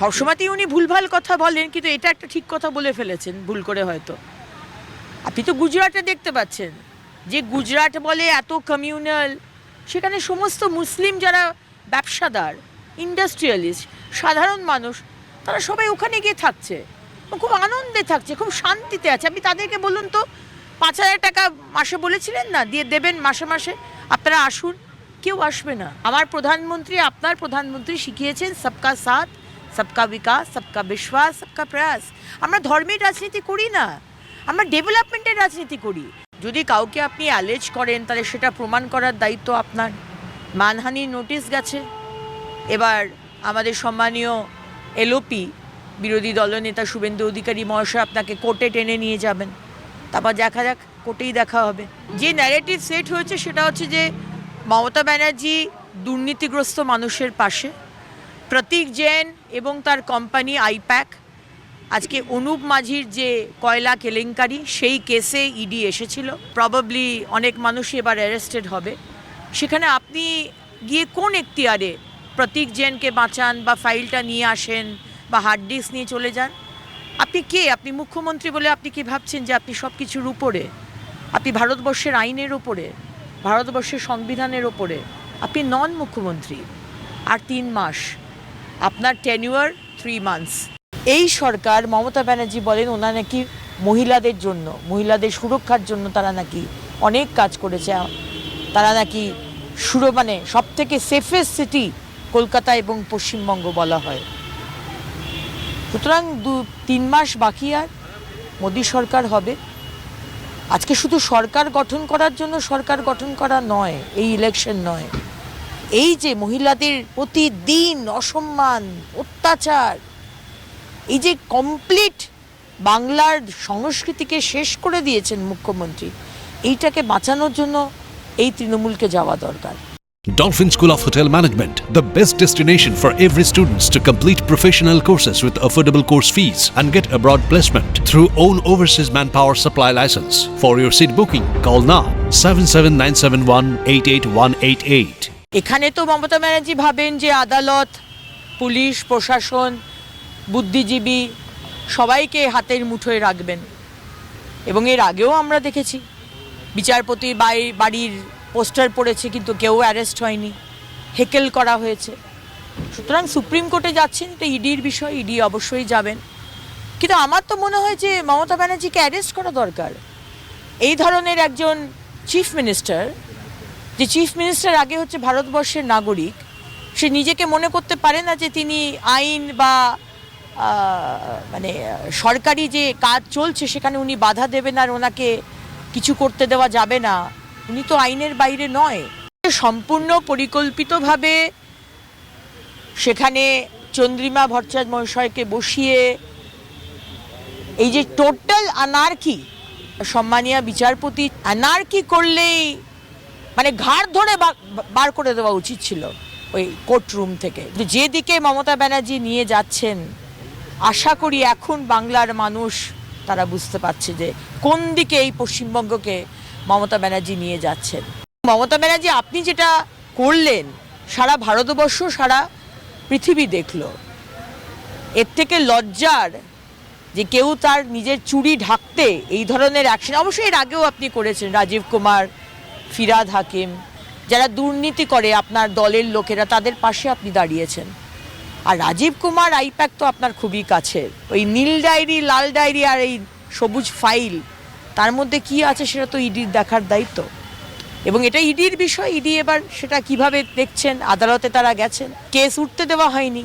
সবসময়তেই উনি ভুলভাল কথা বলেন, কিন্তু এটা একটা ঠিক কথা বলে ফেলেছেন, ভুল করে হয়তো। আপনি তো গুজরাটে দেখতে পাচ্ছেন। যে গুজরাট বলে এত কমিউনাল সেখানে সমস্ত মুসলিম যারা ব্যবসাদার ইন্ডাস্ট্রিয়ালিস্ট সাধারণ মানুষ, তারা সবাই ওখানে গিয়ে থাকছে। খুব আনন্দে থাকছে, খুব শান্তিতে আছে। আপনি তাদেরকে বলুন তো, পাঁচ হাজার টাকা মাসে বলেছিলেন না? দিয়ে দেবেন মাসে মাসে। আপনারা আসুন, কেউ আসবে না। আমার প্রধানমন্ত্রী, আপনার প্রধানমন্ত্রী শিখিয়েছেন, সবকা সাথ। সবকা বিকাশ সবকা বিশ্বাস সবকা প্রয়াস আমরা ধর্মের রাজনীতি করি না। আমরা ডেভেলপমেন্টের রাজনীতি করি। যদি কাউকে আপনি অ্যালেজ করেন, তাহলে সেটা প্রমাণ করার দায়িত্ব আপনার। মানহানির নোটিশ গেছে। এবার আমাদের সম্মানীয় এলওপি বিরোধী দলনেতা শুভেন্দু অধিকারী মহাশয় আপনাকে কোর্টে টেনে নিয়ে যাবেন। তারপর দেখা যাক, কোর্টেই দেখা হবে। যে ন্যারেটিভ সেট হয়েছে, সেটা হচ্ছে যে মমতা ব্যানার্জি দুর্নীতিগ্রস্ত মানুষের পাশে। প্রতীক জৈন এবং তার কোম্পানি আইপ্যাক। আজকে অনুপ মাঝির যে কয়লা কেলেঙ্কারি, সেই কেসে ইডি এসেছিল। প্রবাবলি অনেক মানুষই এবার অ্যারেস্টেড হবে। সেখানে আপনি গিয়ে কোন এখতিয়ারে প্রতীক জেনকে বাঁচান বা ফাইলটা নিয়ে আসেন বা হার্ড ডিস্ক নিয়ে চলে যান? আপনি কে? আপনি মুখ্যমন্ত্রী বলে আপনি কি ভাবছেন যে আপনি সব কিছুর উপরে? আপনি ভারতবর্ষের আইনের ওপরে ভারতবর্ষের সংবিধানের ওপরে আপনি নন মুখ্যমন্ত্রী। আর তিন মাস আপনার টেনিওয়ার থ্রি মান্থস এই সরকার মমতা ব্যানার্জি বলেন, ওনারা নাকি মহিলাদের জন্য, মহিলাদের সুরক্ষার জন্য তারা নাকি অনেক কাজ করেছে। তারা নাকি সুর মানে সব থেকে সেফেস্ট সিটি কলকাতা এবং পশ্চিমবঙ্গ বলা হয়। সুতরাং দু, তিন মাস বাকি আর মোদী সরকার হবে। আজকে শুধু সরকার গঠন করার জন্য সরকার গঠন করা নয়, এই ইলেকশন নয়। এই যে মহিলাদের প্রতিদিন অসম্মান অত্যাচার এই যে কমপ্লিট বাংলার সংস্কৃতিকে শেষ করে দিয়েছেন মুখ্যমন্ত্রী এইটাকে বাঁচানোর জন্য এই তৃণমূলকে যাওয়া দরকার Dolphin School of Hotel Management, the best destination for every students to complete professional courses with affordable course fees and get abroad placement through own overseas manpower supply license. For your seat booking, call now 77971 এখানে তো মমতা ব্যানার্জি ভাবেন যে আদালত, police, প্রশাসন, বুদ্ধিজীবী সবাইকে হাতের মুঠোয় রাখবেন। এবং এর আগেও আমরা দেখেছি, বিচারপতি বাড়ি বাড়ির পোস্টার পড়েছে কিন্তু কেউ অ্যারেস্ট হয়নি, হেকেল করা হয়েছে। সুতরাং সুপ্রিম কোর্টে যাচ্ছেন তো ইডির বিষয়, ইডি অবশ্যই যাবেন। কিন্তু আমার তো মনে হয় যে মমতা ব্যানার্জিকে অ্যারেস্ট করা দরকার। এই ধরনের একজন চিফ মিনিস্টার যে চিফ মিনিস্টার আগে হচ্ছে ভারতবর্ষের নাগরিক, সে নিজেকে মনে করতে পারে না যে তিনি আইন বা মানে সরকারি যে কাজ চলছে সেখানে উনি বাধা দেবেন আর ওনাকে কিছু করতে দেওয়া যাবে না। উনি তো আইনের বাইরে নয়। সম্পূর্ণ পরিকল্পিতভাবে সেখানে চন্দ্রিমা ভট্টাচার্য মহাশয়কে বসিয়ে এই যে টোটাল আনার্কি, সম্মানীয় বিচারপতি, আনার্কি করলেই মানে ঘাড় ধরে বার করে দেওয়া উচিত ছিল ওই কোর্টরুম থেকে। যেদিকে মমতা ব্যানার্জি নিয়ে যাচ্ছেন, আশা করি এখন বাংলার মানুষ তারা বুঝতে পারছে যে কোন দিকে এই পশ্চিমবঙ্গকে মমতা ব্যানার্জি নিয়ে যাচ্ছেন। মমতা ব্যানার্জি, আপনি যেটা করলেন, সারা ভারতবর্ষ, সারা পৃথিবী দেখল, এর থেকে লজ্জার যে কেউ তার নিজের চুরি ঢাকতে এই ধরনের অ্যাকশন অবশ্যই এর আগেও আপনি করেছেন, রাজীব কুমার ফিরাদ হাকিম, যারা দুর্নীতি করে আপনার দলের লোকেরা, তাদের পাশে আপনি দাঁড়িয়েছেন। আর রাজীব কুমার আইপ্যাক তো আপনার খুবই কাছের। ওই নীল ডায়েরি, লাল ডায়েরি আর এই সবুজ ফাইল, তার মধ্যে কি আছে সেটা তো ইডির দেখার দায়িত্ব। এবং এটা ইডির বিষয়, ইডি এবার সেটা কীভাবে দেখছেন, আদালতে তারা গেছেন, কেস উঠতে দেওয়া হয়নি।